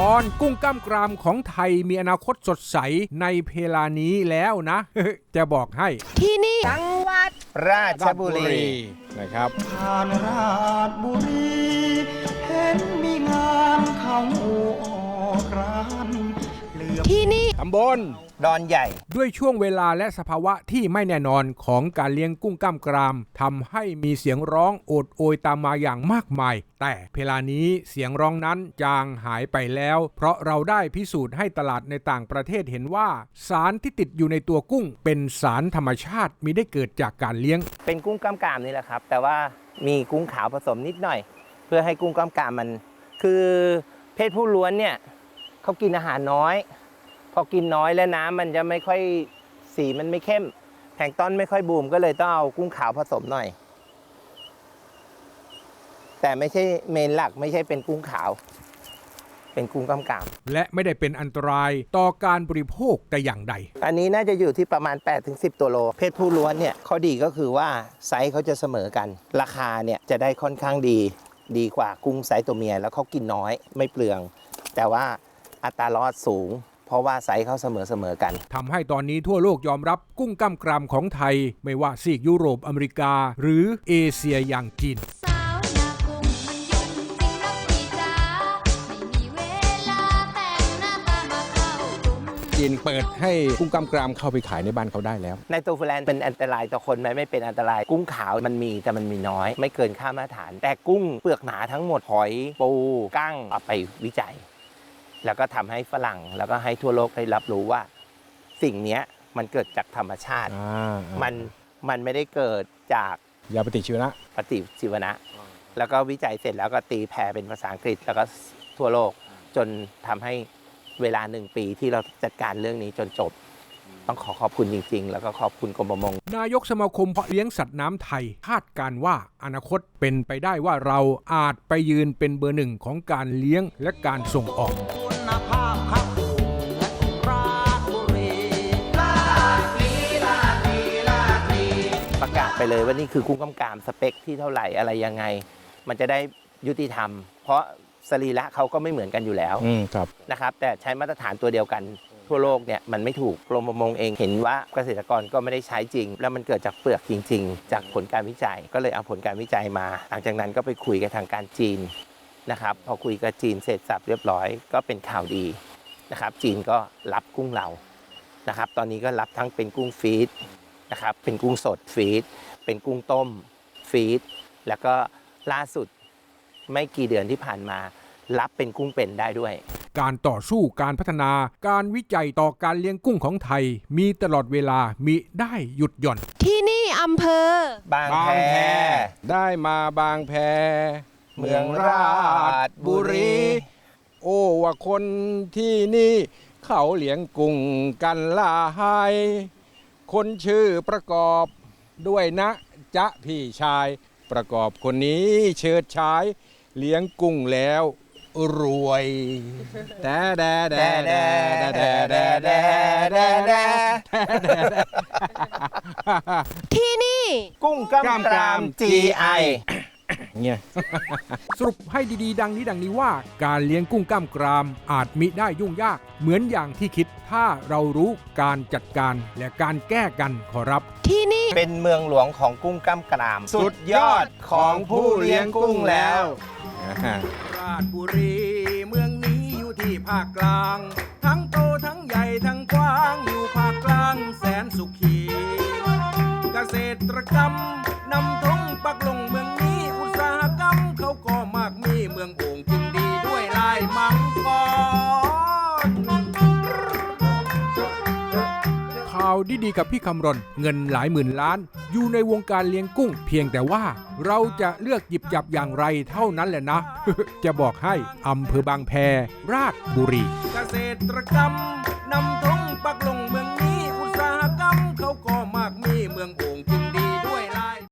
ตอนกุ้งกล้ามกรามของไทยมีอนาคตสดใสในเพลานี้แล้วนะ จะบอกให้ ที่นี่จังหวัดราชบุรีนะครับผ่านราชบุรีเห็นมีงานเขาออกร้านเหลือบที่นี่ตำบล ดอนใหญ่ ด้วยช่วงเวลาและสภาวะที่ไม่แน่นอนของการเลี้ยงกุ้งกล้ามกรามทำให้มีเสียงร้องโอดโอยตามมาอย่างมากมาย แต่เพลานี้เสียงร้องนั้นจางหายไปแล้ว เพราะเราได้พิสูจน์ให้ตลาดในต่างประเทศเห็นว่า สารที่ติดอยู่ในตัวกุ้ง เป็นสารธรรมชาติมิได้เกิดจากการเลี้ยง เป็นกุ้งกล้ามกรามนี่แหละครับ แต่ว่ามีกุ้งขาวผสมนิดหน่อย เพื่อให้กุ้งกล้ามกรามมัน คือเพศผู้ล้วนเนี่ยเขากินอาหารน้อย พอกินน้อยแล้วน้ำมันจะไม่ค่อยสีมันไม่เข้มแพลงก์ต้นไม่ค่อยบูมก็เลยต้องเอากุ้งขาวผสมหน่อย แต่ไม่ใช่เมนหลักไม่ใช่เป็นกุ้งขาว เป็นกุ้งกล้ามกรามและไม่ได้เป็นอันตรายต่อการบริโภคแต่อย่างใด อันนี้น่าจะอยู่ที่ประมาณ 8-10 ตัวโล เพศผู้ล้วนเนี่ยข้อดีก็คือว่าไซส์เขาจะเสมอกัน ราคาเนี่ยจะได้ค่อนข้างดี ดีกว่ากุ้งไซส์ตัวเมีย แล้วเขากินน้อยไม่เปลือง แต่ว่าอัตรารอดสูง เพราะว่าไซส์เขาเสมอเสมอๆกันทำให้ตอนนี้ทั่วโลกยอมรับกุ้งกล้ามกรามของไทย ไม่ว่าซีกยุโรปอเมริกา หรือเอเชียอย่างจีนสาวนากุ้งมันยุ่งจริงนะพี่จ๋าไม่มีเวลาแต่งหน้าตามาเข้ากลุ่มจีนเปิดให้กุ้งกล้ามกรามเข้าไปขายในบ้านเขาได้แล้ว ในตัวฟูแลนเป็นอันตรายต่อคนไหมไม่เป็นอันตราย กุ้งขาวมันมีแต่มันมีน้อย ไม่เกินค่ามาตรฐาน แต่กุ้งเปลือกหนาทั้งหมดหอยปูกั้งเอาไปวิจัย แล้วก็ทำให้ฝรั่งแล้วก็ให้ทั่วโลกได้รับรู้ว่า สิ่งเนี้ยมันเกิดจากธรรมชาติอ่ามัมันมันไม่ได้เกิดจากยาปฏิชีวนะปฏิชีวนะ แล้วก็วิจัยเสร็จแล้วก็ตีแผ่เป็นภาษาอังกฤษ แล้วก็ทั่วโลกจนทำให้เวลาหนึ่งปีที่เราจัดการเรื่องนี้จนจบ ต้องขอขอบคุณจริง ๆ แล้วก็ขอบคุณกรมประมง นายกสมาคมเพาะเลี้ยงสัตว์น้ำไทย คาดการณ์ว่าอนาคตเป็นไปได้ว่าเราอาจไปยืนเป็นเบอร์หนึ่งของการเลี้ยงและการส่งออก เลยว่านี่คือกุ้งกำกามสเปคที่เท่าไหร่อะไรยังไง มันจะได้ยุติธรรม เพราะสรีระเขาก็ไม่เหมือนกันอยู่แล้วอืมครับ นะครับ แต่ใช้มาตรฐานตัวเดียวกัน ทั่วโลกเนี่ยมันไม่ถูกกรมประมงเองเห็นว่าเกษตรกรก็ไม่ได้ใช้จริง แล้วมันเกิดจากเปลือกจริง ๆ จากผลการวิจัยก็เลยเอาผลการวิจัยมา หลังจากนั้นก็ไปคุยกับทางการจีนนะครับพอคุยกับจีนเสร็จสับเรียบร้อยก็เป็นข่าวดีนะครับ จีนก็รับกุ้งเรานะครับ ตอนนี้ก็รับทั้งเป็นกุ้งฟีดนะครับเป็นกุ้งสดฟีด เป็นกุ้งต้มฟีดแล้วก็ล่าสุดไม่กี่เดือนที่ผ่านมา รับเป็นกุ้งเป็นได้ด้วย การต่อสู้การพัฒนาการวิจัยต่อการเลี้ยงกุ้งของไทย มีตลอดเวลามิได้หยุดหย่อน ที่นี่อำเภอ บางบางแพแพได้มาบางแพ เมืองราชบุรี โอ้ว่าคนที่นี่ เขาเลี้ยงกุ้งกันหลาย คนชื่อประกอบ ด้วยนะจ๊ะพี่ชายประกอบคนนี้เชิดชายเลี้ยงกุ้งแล้วรวยแดแดแดแดแดแดแดแดแดที่นี่ กุ้งกล้ามกราม GI เงี้ยสรุปให้ดีๆ ดังนี้ดังนี้ว่า การเลี้ยงกุ้งกล้ามกราม อาจมิได้ยุ่งยาก เหมือนอย่างที่คิด ถ้าเรารู้การจัดการและการแก้กันขอรับ ที่นี่เป็นเมืองหลวงของกุ้งกล้ามกราม สุดยอดของผู้เลี้ยงกุ้งแล้ว ราชบุรีเมืองนี้อยู่ที่ภาคกลางทั้งโตทั้ง องโอ่งจึงดีด้วยลายมังกรข่าวดีๆกับพี่คำรณ เงินหลายหมื่นล้าน อยู่ในวงการเลี้ยงกุ้ง เพียงแต่ว่าเราจะเลือกหยิบจับอย่างไรเท่านั้นแหละนะ จะบอกให้อำเภอบางแพ ราชบุรี เกษตรกรรมนำ